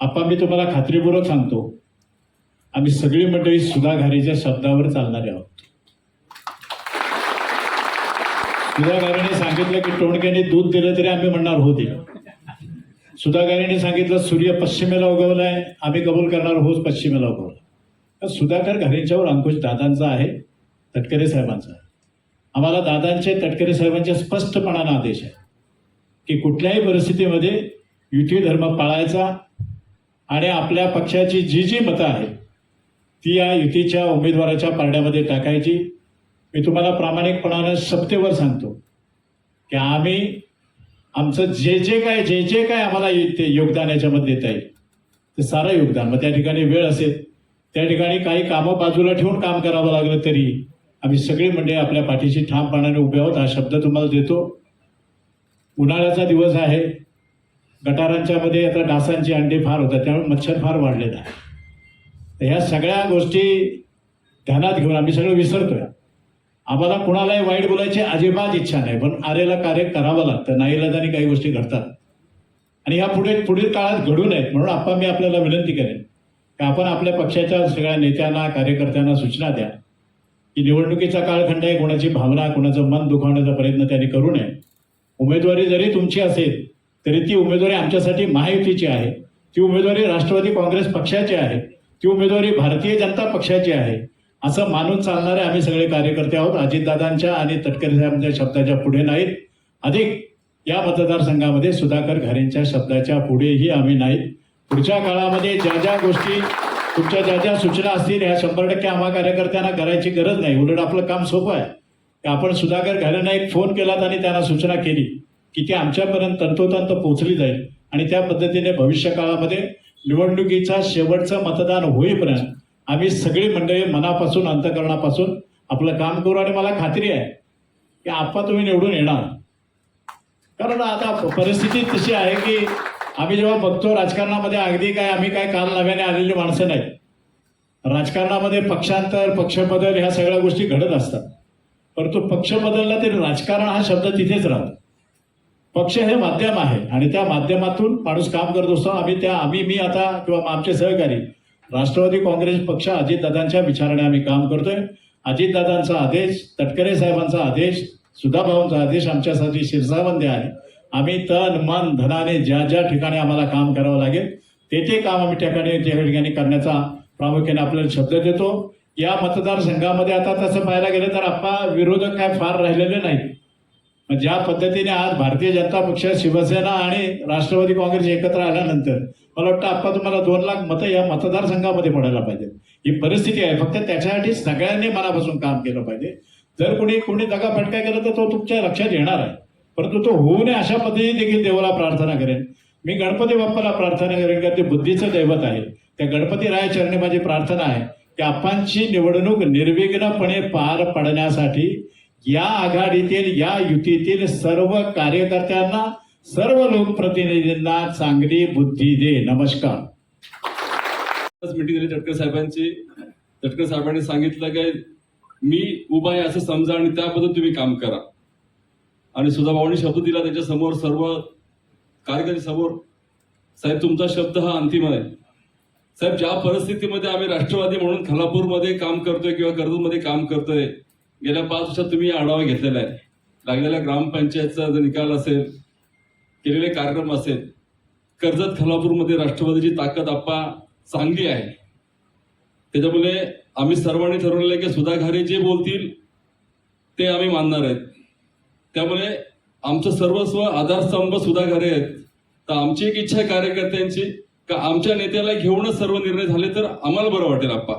आपा मी तुम्हाला खात्रीपूर्वक सांगतो आम्ही सगळी मंडळी सुधाघारीच्या शब्दावर चालणारे आहोत. सुधाघारीने सांगितलं की टोणक्याने दूध दिलं तरी आम्ही म्हणणार हो दिलं सुधाघारीने सांगितलं सूर्य पश्चिमेला उगवलाय आम्ही कबूल करणार होच पश्चिमेला उगवला सुधाकर घारींच्यावर अंकुश दादांचा आहे तटकरे साहेबांचा आहे. आम्हाला दादांचे तटकरे साहेबांचे स्पष्टपणानं आदेश आहे की कुठल्याही परिस्थितीमध्ये युती धर्म पाळायचा आणि आपल्या पक्षाची जी जी मतं आहेत ती या युतीच्या उमेदवाराच्या पारड्यामध्ये टाकायची. मी तुम्हाला प्रामाणिकपणानं सप्तेवर सांगतो की आम्ही आमचं जे जे काय जे जे काय आम्हाला ये- ते योगदान याच्यामध्ये देता येईल ते सारं योगदान. मग त्या ठिकाणी वेळ असेल त्या ठिकाणी काही कामं बाजूला ठेवून काम करावं लागलं तरी आम्ही सगळी मंडळी आपल्या पाठीशी ठामपणाने उभे आहोत हा शब्द तुम्हाला देतो. उन्हाळ्याचा दिवस आहे गटारांच्या मध्ये आता डासांचे अंडी फार होतात त्यामुळे मच्छर फार वाढलेत. आहे तर ह्या सगळ्या गोष्टी ध्यानात घेऊन आम्ही सगळं विसरतोय. आम्हाला कुणालाही वाईट बोलायची अजिबात इच्छा नाही पण आरेला कार्य करावं लागतं नाईलाजाने काही गोष्टी घडतात. आणि ह्या पुढे पुढील काळात घडू नयेत म्हणून आपण मी आपल्याला विनंती करेन की आपण आपल्या पक्षाच्या सगळ्या नेत्यांना कार्यकर्त्यांना सूचना द्या की निवडणुकीचा काळखंड आहे कोणाची भावना कोणाचं मन दुखावण्याचा प्रयत्न त्यांनी करू नये. उमेदवारी जरी तुमची असेल तरी ती उमेदवारी आमच्यासाठी महायुतीची आहे. ती उमेदवारी राष्ट्रवादी काँग्रेस पक्षाची आहे. ती उमेदवारी भारतीय जनता पक्षाची आहे. असं मानून चालणारे आम्ही सगळे कार्यकर्ते आहोत. अजितदादांच्या आणि तटकरे साहेबांच्या शब्दाच्या पुढे नाहीत. अधिक या मतदारसंघामध्ये सुधाकर घारेंच्या शब्दाच्या पुढेही आम्ही नाहीत. पुढच्या काळामध्ये ज्या ज्या गोष्टी तुमच्या ज्या ज्या सूचना असतील ह्या शंभर टक्के आम्हा कार्यकर्त्यांना करायची गरज नाही. उलट आपलं काम सोपं आहे. आपण सुधाकर घालेंना एक फोन केलात आणि त्यांना सूचना केली. की ती आमच्यापर्यंत तंतोतंत पोहोचली जाईल. आणि त्या पद्धतीने भविष्य काळामध्ये निवडणुकीचा शेवटचं मतदान होईपर्यंत आम्ही सगळी मंडळी मनापासून अंतकरणापासून आपलं काम करू आणि मला खात्री आहे की आपा तुम्ही निवडून येणार. कारण आता परिस्थिती तशी आहे की आम्ही जेव्हा बघतो राजकारणामध्ये अगदी काय आम्ही काय काल नव्याने आलेली माणसं नाही राजकारणामध्ये पक्षांतर पक्षबदल ह्या सगळ्या गोष्टी घडत असतात. परंतु पक्ष बदलला तरी राजकारण हा शब्द तिथेच राहतो. पक्ष हे माध्यम आहे आणि त्या माध्यमातून माणूस काम करत असतो. आम्ही त्या आम्ही मी आता किंवा आमचे सहकारी राष्ट्रवादी काँग्रेस पक्ष अजितदादांच्या विचाराने आम्ही काम करतोय. अजितदादांचा आदेश तटकरे साहेबांचा आदेश सुधाभाऊंचा आदेश आमच्यासाठी शिरसावंदे आहे. आम्ही तन मन धनाने ज्या ज्या ठिकाणी आम्हाला काम करावं लागेल ते ते काम आम्ही ठिकाणी त्या ठिकाणी करण्याचा प्रामुख्याने आपल्याला शब्द देतो. या मतदारसंघामध्ये आता तसं पाहायला गेलं तर आपा विरोधक काय फार राहिलेले नाही ज्या पद्धतीने आज भारतीय जनता पक्ष शिवसेना आणि राष्ट्रवादी काँग्रेस एकत्र आल्यानंतर मला वाटतं आता तुम्हाला दोन लाख मतं या मतदारसंघामध्ये पडायला पाहिजेत. ही परिस्थिती आहे. फक्त त्याच्यासाठी सगळ्यांनी मनापासून काम केलं पाहिजे. जर कोणी कोणी दगाफटका केला तर तो तुमच्या लक्षात येणार आहे. परंतु तो होऊ नये अशा पद्धतीने देखील देवाला प्रार्थना करेन. मी गणपती बाप्पाला प्रार्थना करेन कारण ते बुद्धीचं दैवत आहे. त्या गणपती राय चरणी माझी प्रार्थना आहे की आपांची निवडणूक निर्विघ्नपणे पार पडण्यासाठी या आघाडीतील या युतीतील सर्व कार्यकर्त्यांना सर्व लोकप्रतिनिधींना चांगली बुद्धी दे. नमस्कार. मिटिंग झाली तटकर साहेबांची. तटकर साहेबांनी सांगितलं की मी उभा आहे असं समजा आणि त्याबद्दल तुम्ही काम करा. आणि सुधाभाऊंनी शब्द दिला त्याच्यासमोर सर्व कार्यकर्ते समोर साहेब तुमचा शब्द हा अंतिम आहे. साहेब ज्या परिस्थितीमध्ये आम्ही राष्ट्रवादी म्हणून खालापूरमध्ये काम करतोय किंवा कर्जतमध्ये काम करतोय गेल्या पाच वर्षात तुम्ही आढावा घेतलेला आहे. लागलेल्या ग्रामपंचायतचा जर निकाल असेल केलेले कार्यक्रम असेल कर्जत खालापूरमध्ये राष्ट्रवादीची ताकद आप्पा चांगली आहे. त्याच्यामुळे आम्ही सर्वांनी ठरवलेलं आहे की सुधाघारे जे बोलतील ते आम्ही मानणार आहेत. त्यामुळे आमचं सर्वस्व आधारस्तंभ सुधाघारे आहेत. तर आमची एक इच्छा आहे कार्यकर्त्यांची का आमच्या नेत्याला घेऊनच सर्व निर्णय झाले तर आम्हाला बरं वाटेल आप्पा.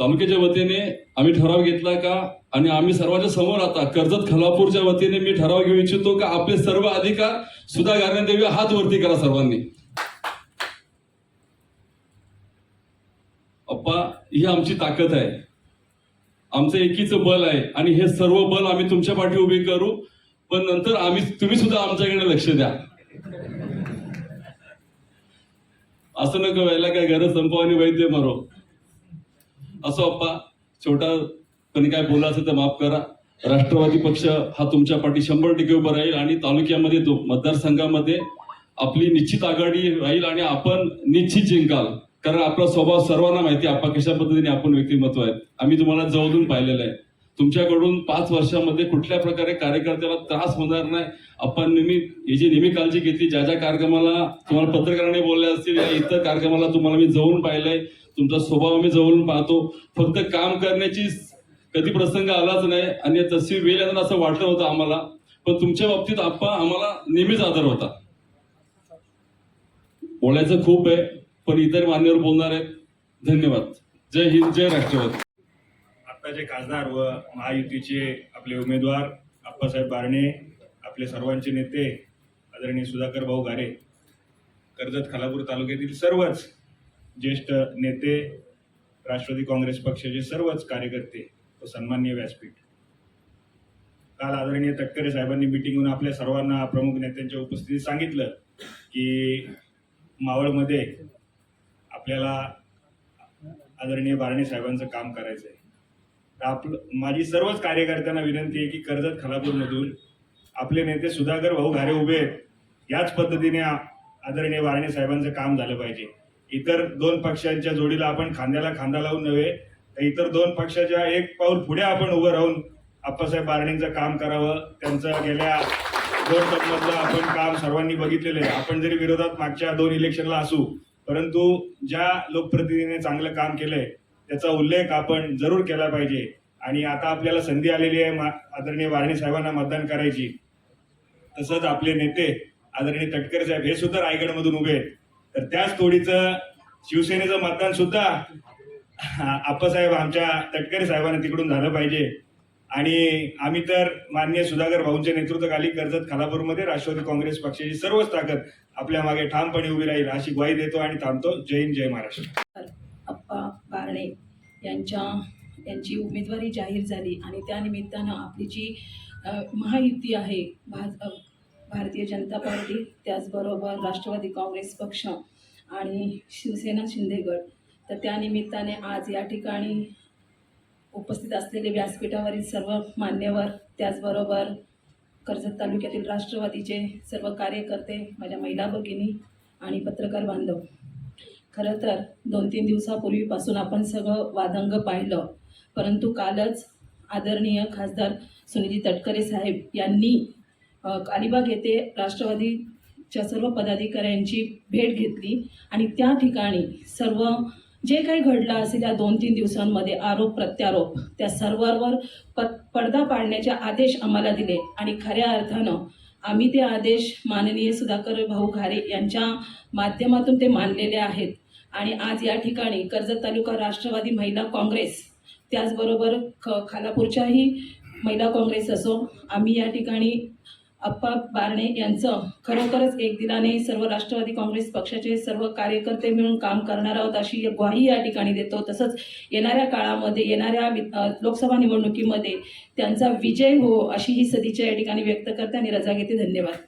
तालुक्याच्या वतीने आम्ही ठराव घेतला का? आणि आम्ही सर्वांच्या समोर आता कर्जत खलापूरच्या वतीने मी ठराव घेऊ इच्छितो का? आपले सर्व अधिकार सुधा गारणे देवी हात वरती करा सर्वांनी. अप्पा ही आमची ताकद आहे. आमचं एकीचं बल आहे. आणि हे सर्व बल आम्ही तुमच्या पाठी उभे करू. पण नंतर आम्ही तुम्ही सुद्धा आमच्याकडे लक्ष द्या. असं नको व्हायला काय गरज संपवानी आणि वैद्य मरो. असो अप्पा छोटा कोणी काय बोला असेल तर माफ करा. राष्ट्रवादी पक्ष हा तुमच्या पाठी शंभर टक्के उभा राहील आणि तालुक्यामध्ये तो मतदारसंघामध्ये आपली निश्चित आघाडी राहील आणि आपण निश्चित जिंकाल. कारण आपला स्वभाव सर्वांना माहिती आहे, आपण कशा पद्धतीने आपण व्यक्तिमत्व आहेत. आम्ही तुम्हाला जवळून पाहिलेलं आहे. तुमच्याकडून पाच वर्षामध्ये कुठल्या प्रकारे कार्यकर्त्याला त्रास होणार नाही? आपण नेहमी ही जी नेहमी काळजी घेतली ज्या ज्या कार्यक्रमाला तुम्हाला पत्रकारांनी बोलले असतील या इतर कार्यक्रमाला तुम्हाला मी जवळून पाहिलंय. तुमचा स्वभाव आम्ही जवळून पाहतो. फक्त काम करण्याची कधी प्रसंग आलाच नाही आणि तशी वेळ येणार असं वाटलं होतं आम्हाला. पण तुमच्या बाबतीत आप्पा आम्हाला नेहमीच आदर होता. बोलायचं खूप आहे पण इतर मान्यवर बोलणार आहेत धन्यवाद. जय हिंद जय राष्ट्रवादी. आत्ताचे खासदार व महायुतीचे आपले उमेदवार आप्पासाहेब बारणे आपले सर्वांचे नेते आदरणीय सुधाकर भाऊ घारे कर्जत खालापूर तालुक्यातील सर्वच ज्येष्ठ नेते राष्ट्रवादी काँग्रेस पक्षाचे सर्वच कार्यकर्ते व सन्माननीय व्यासपीठ. काल आदरणीय तटकरे साहेबांनी मिटिंगहून आपल्या सर्वांना प्रमुख नेत्यांच्या उपस्थितीत सांगितलं की मावळमध्ये आपल्याला आदरणीय बारणे साहेबांचं काम करायचं आहे आपलं माझी सर्वच कार्यकर्त्यांना विनंती आहे की कर्जत खालापूरमधून आपले नेते सुधाकर भाऊ घारे उभे आहेत. याच पद्धतीने आदरणीय वारणे साहेबांचं काम झालं पाहिजे. इतर दोन पक्षांच्या जोडीला आपण खांद्याला खांदा लावून नव्हे तर इतर दोन पक्षाच्या एक पाऊल पुढे आपण उभं राहून आप्पासाहेब बारणेंचं काम करावं. त्यांचं गेल्या दोन टर्ममधलं आपण काम सर्वांनी बघितलेलं आहे. आपण जरी विरोधात मागच्या दोन इलेक्शनला असू परंतु ज्या लोकप्रतिनिधीने चांगलं काम केलंय त्याचा उल्लेख आपण जरूर केला पाहिजे. आणि आता आपल्याला संधी आलेली आहे मा- आदरणीय वारणे साहेबांना मतदान करायची. तसंच आपले नेते आदरणीय तटकरे साहेब हे सुद्धा रायगडमधून उभे आहेत. तर त्याच तोडीचं शिवसेनेचं मतदान सुद्धा आप्पासाहेब आमच्या तटकरे साहेबांना तिकडून झालं पाहिजे. आणि आम्ही तर माननीय सुधाकर भाऊंच्या नेतृत्वाखाली कर्जत खालापूरमध्ये राष्ट्रवादी काँग्रेस पक्षाची सर्वच ताकद आपल्या मागे ठामपणे उभी राहील अशी ग्वाही देतो आणि थांबतो. जय हिंद जय महाराष्ट्र. अप्पा बारणे यांच्या यांची उमेदवारी जाहीर झाली. आणि त्यानिमित्तानं आपली जी महायुती आहे भाज भारतीय जनता पार्टी त्याचबरोबर राष्ट्रवादी काँग्रेस पक्ष आणि शिवसेना शिंदेगड तर त्यानिमित्ताने आज या ठिकाणी उपस्थित असलेले व्यासपीठावरील सर्व मान्यवर त्याचबरोबर कर्जत तालुक्यातील राष्ट्रवादीचे सर्व कार्यकर्ते माझ्या महिला भगिनी आणि पत्रकार बांधव खरं तर दोन तीन दिवसापूर्वीपासून आपण सगळं वादंग पाहिलं. परंतु कालच आदरणीय खासदार सुनिधी तटकरे साहेब यांनी अलिबाग येथे राष्ट्रवादीच्या सर्व पदाधिकाऱ्यांची भेट घेतली आणि त्या ठिकाणी सर्व जे काही घडलं असेल या दोन तीन दिवसांमध्ये आरोप प्रत्यारोप त्या सर्वांवर प पडदा पाडण्याचे आदेश आम्हाला दिले आणि खऱ्या अर्थानं आम्ही ते आदेश माननीय सुधाकर भाऊ घारे यांच्या माध्यमातून ते मानलेले आहेत. आणि आज या ठिकाणी कर्जत तालुका राष्ट्रवादी महिला काँग्रेस त्याचबरोबर ख खालापूरच्याही महिला काँग्रेस असो आम्ही या ठिकाणी अप्पा बारणे यांचं खरोखरच एक दिनाने सर्व राष्ट्रवादी काँग्रेस पक्षाचे सर्व कार्यकर्ते मिळून काम करणार आहोत अशी ग्वाही या ठिकाणी देतो. तसंच येणाऱ्या काळामध्ये येणाऱ्या वि- लोकसभा निवडणुकीमध्ये त्यांचा विजय हो अशी ही सदिच्छा या ठिकाणी व्यक्त करते आणि रजा घेते. धन्यवाद.